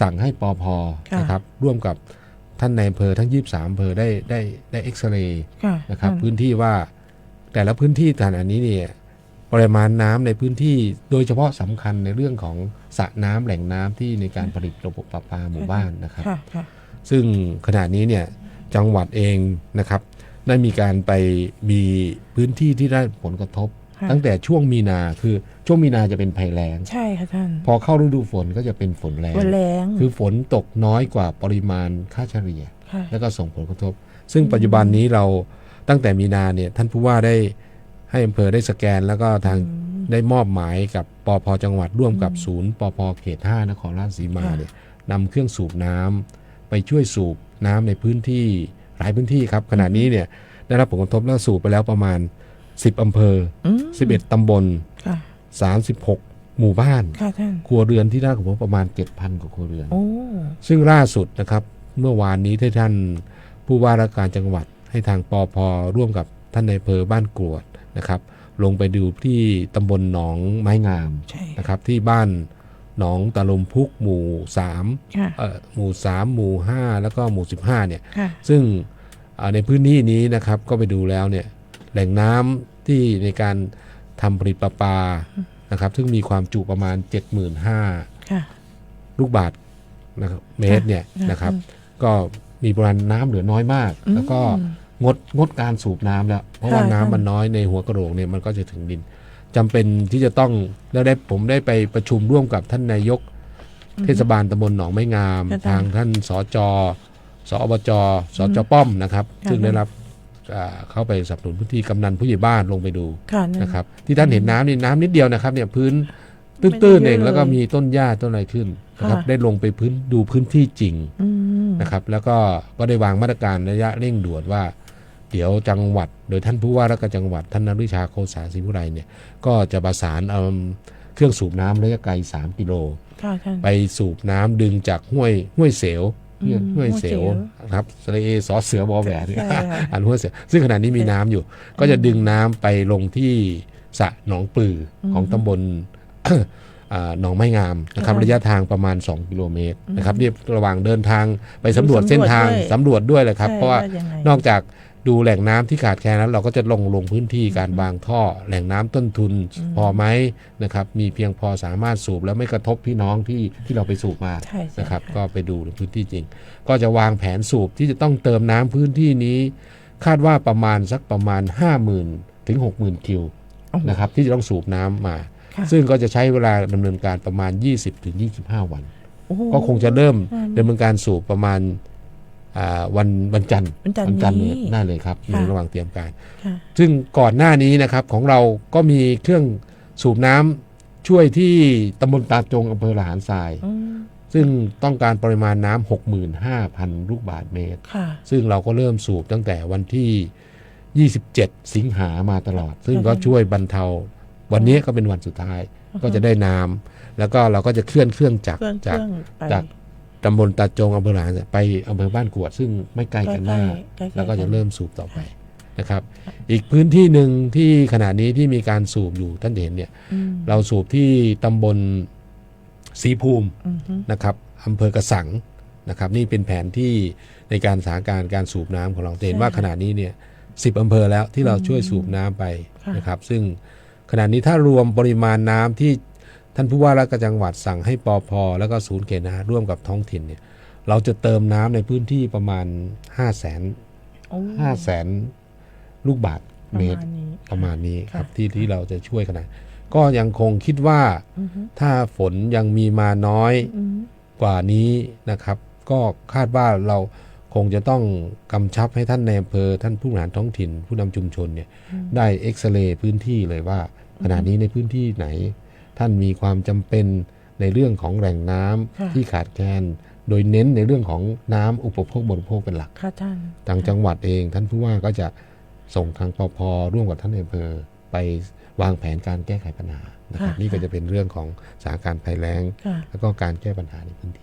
สั่งให้ปอพค่ะนะครับ ร่วมกับท่านในอำเภอทั้ง 23อำเภอได้ได้ได้เอ็กซเรย์ค่ะนะครับท่านพื้นที่ว่าแต่ละพื้นที่ขนาดนี้เนี่ยปริมาณน้ำในพื้นที่โดยเฉพาะสำคัญในเรื่องของสระน้ำแหล่งน้ำที่ในการผลิตระบบประปาหมู่บ้านนะครับค่ะค่ะซึ่งขณะนี้เนี่ยจังหวัดเองนะครับ ได้มีการไปมีพื้นที่ที่ได้ผลกระทบค่ะ ตั้งแต่ช่วงมีนาคือช่วงมีนาจะเป็นภัยแล้ง ใช่ค่ะท่าน พอเข้าฤดูฝนก็จะเป็นฝนแรงวันแรงคือฝนตกน้อยกว่าปริมาณค่าเฉลี่ยค่ะแล้วก็ส่งผลกระทบ ซึ่งปัจจุบันนี้เราตั้งแต่มีนาเนี่ยท่านผู้ว่าได้ให้อำเภอได้สแกน แล้วก็ทางได้มอบหมายกับปอพจังหวัดร่วมกับศูนย์ปอพเขต5นครราชสีมาค่ะเนี่ยนำเครื่องสูบน้ำไปช่วยสูบน้ำในพื้นที่หลายพื้นที่ครับขณะนี้เนี่ยได้รับผลกระทบแล้วสูบไปแล้วประมาณ 10อำเภออืม11ตำบลค่ะ36หมู่บ้านค่ะท่าน ครัวเรือนที่ได้ของผมประมาณ7,000กว่าครัวเรือนโอ้ซึ่งล่าสุดนะครับ เมื่อวานนี้ที่ท่านผู้ว่าราชการจังหวัดให้ทางปอพร่วมกับท่านในายอำเภอบ้านกรวดนะครับ ลงไปดูที่ตำบลหนองไม้งามใช่นะครับ ที่บ้านหนองตะลมพุกหมู่สามค่ะเอ่อหมู่สามหมู่ห้าแล้วก็หมู่สิบห้าเนี่ยค่ะซึ่งอ่าในพื้นที่นี้นะครับก็ไปดูแล้วเนี่ยแหล่งน้ำ ที่ในการทำผลิตประปานะครับ ซึ่งมีความจุประมาณ 75,000ค่ะลูกบาทนะครับเมตรเนี่ยค่ะนะครับ ก็มีปริมาณน้ำเหลือน้อยมากอืมแล้วก็งดงดการสูบน้ำแล้ว เพราะว่าค่ะน้ำค่ะมันน้อยในหัวกระโหลกเนี่ยมันก็จะถึงดินจำเป็นที่จะต้องแล้วได้ผมได้ไปประชุมร่วมกับท่านนายก เทศบาลตำบลหนองไม้งามค่ะทางท่านสจสอบจสจป้อมนะครับค่ะซึ่งได้รับอ่า เข้าไปสนับสนุนพื้นที่กำนันผู้ใหญ่บ้านลงไปดูค่ะนั่นนะครับ ที่ท่านเห็นน้ำนี่น้ำนิดเดียวนะครับเนี่ยพื้นตื้นๆเองแล้วก็มีต้นหญ้าต้นอะไรขึ้นนะครับค่ะได้ลงไปพื้นดูพื้นที่จริงอืมนะครับแล้วก็ก็ได้วางมาตรการระยะเร่งด่วนว่า เดี๋ยวจังหวัด โดยท่านผู้ว่าราชการจังหวัดท่านนฤชาโคสาศรีวิไลเนี่ยก็จะประสานเอาเครื่องสูบน้ำระยะไกล 3 กิโลค่ะท่านไปสูบน้ำดึงจากห้วยห้วยเสว อืมห้วยเสวห้วยเสวนะครับสระเอสอเสือบอแหวนใช่ค่ะอันห้วยเสวซึ่งขณะนี้มีน้ำอยู่ ก็จะดึงน้ำไปลงที่สระหนองปลือของตำบลอ่าหนองไม้งามนะครับค่ะระยะทางประมาณ 2 กิโลเมตรนะครับอืมนี่ระหว่างเดินทางไปสำรวจเส้นทางสำรวจด้วยสำรวจด้วยเลยครับใช่เพราะว่ายังไงนอกจาก ดูแหล่งน้ำที่ขาดแคลนแล้วเราก็จะลงลงพื้นที่การวางท่อ แหล่งน้ำต้นทุน พอไหมนะครับ มีเพียงพอสามารถสูบแล้วไม่กระทบพี่น้องที่ที่เราไปสูบมาใช่ใช่นะครับค่ะก็ไปดูในพื้นที่จริง ก็จะวางแผนสูบที่จะต้องเติมน้ำพื้นที่นี้ คาดว่าประมาณสักประมาณ 50,000ถึง60,000คิวนะครับ ที่จะต้องสูบน้ำมาค่ะซึ่งก็จะใช้เวลาดำเนินการประมาณ 20ถึง25 วันโอ้โหก็คงจะเริ่มอืมดำเนินการสูบประมาณอ่า วันวันจันทร์วันจันทร์ทร์นี้เนี่ยได้เลยครับค่ะในระหว่างเตรียมการค่ะซึ่งก่อนหน้านี้นะครับของเราก็มีเครื่องสูบน้ำช่วยที่ตำบลตาจงอำเภอละหารทรายอืมซึ่งต้องการปริมาณน้ำ65,000 ลูกบาทเมตรค่ะซึ่งเราก็เริ่มสูบตั้งแต่วันที่ 27 สิงหามาตลอด ซึ่งก็ค่ะช่วยบรรเทา วันนี้ก็เป็นวันสุดท้ายก็จะได้น้ำแล้วก็เราก็จะเคลื่อนเครื่องจากเครื่องเคจากรื่องไปจาก ตำบลตาจงอำเภอหลานไปอำเภอบ้านกวด ซึ่งไม่ไกลกันมาก ใกล้ๆ แล้วก็จะนเริ่มสูบต่อไปนะครับ อีกพื้นที่หนึ่งที่ขณะนี้ที่มีการสูบอยู่ท่านเห็นเนี่ย อืมเราสูบที่ตำบลศรีภูมิอืมฮึนะครับอำเภอกระสังนะครับ นี่เป็นแผนที่ในการสถานการณ์การสูบน้ำของเราจะเห็นว่าขณะนี้เนี่ยสิบอำเภอแล้วที่เราช่วยสูบน้ำไปนะครับ ซึ่งขณะนี้ถ้ารวมปริมาณน้ำที่ ท่านผู้ว่าราชการจังหวัดสั่งให้ปอพแล้วก็ศูนย์เขตนาร่วมกับท้องถิ่นเนี่ยเราจะเติมน้ำในพื้นที่ประมาณ5 0 0แสนโอ้ห้าแสนลูกบาทประเมมาตณรนี้ประมาณนี้ครับค่ะที่ที่เราจะช่วยขนาดก็ยังคงคิดว่าอือฮึถ้าฝนยังมีมาน้อยอืมกว่านี้นะครับ ก็คาดว่าเราคงจะต้องกำชับให้ท่านในอำเภอท่านผู้บริหารท้องถิ่น ผู้นำชุมชนเนี่ยได้เอ็กซเรย์พื้นที่เลยว่าขณะนี้ในพื้นที่ไหน ท่านมีความจำเป็นในเรื่องของแหล่งน้ำค่ะที่ขาดแคลนโดยเน้นในเรื่องของน้ำอุปโภคบริโภคเป็นหลักค่ะท่านทางจังหวัดเองท่านผู้ว่าก็จะส่งทางปพร่วมกับท่านในอำเภอไปวางแผนการแก้ไขปัญหานะครับค่ะนี่ก็จะเป็นเรื่องของสถานการณ์ภัยแล้งค่ะแล้วก็การแก้ปัญหาในพื้นที่